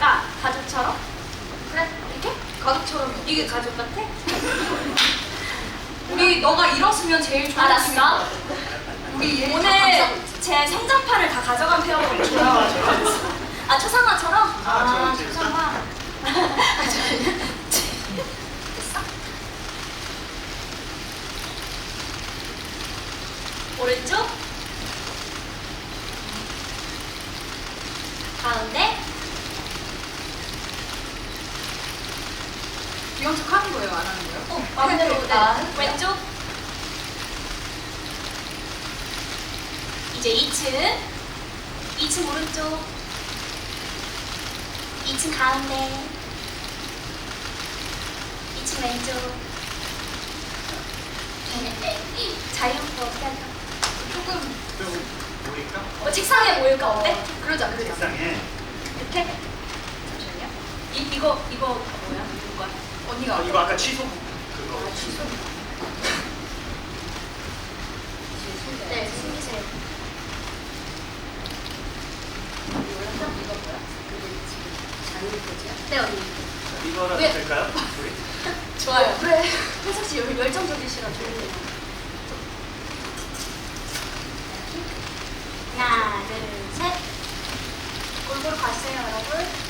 그러니까 가족처럼 그래 이렇게? 가족처럼 이게 가족 같아? 우리 너가 일었으면 제일 좋은 알았어. 팀이야. 우리 오늘 제 성장판을 다 가져간 페어거든요. 아, 아 초상화처럼? 아, 저, 아, 초상화. 아, 저, 됐어? 오른쪽? 이런 척 하는 거예요, 안 하는 거예요? 어, 마음대로. 네. 아, 왼쪽. 이제 2층. 2층 오른쪽. 2층 가운데. 2층 왼쪽. 자유롭고 어떻게 할까? 조금 좀 보일까? 어, 책상에 모일까 어때? 그러자, 그러자. 세상에 이렇게? 잠시만요. 이, 이거, 이거 뭐야? 이거? 언니가 아, 이거 아까 취소 그거 네, 숨기세요. 네, 언니. 이거라도 왜? 될까요? 우리 좋아요. 왜? 혜석 씨 열- 열정적이시라 좋은데요. 하나, 둘, 셋. 골고루 가세요, 여러분.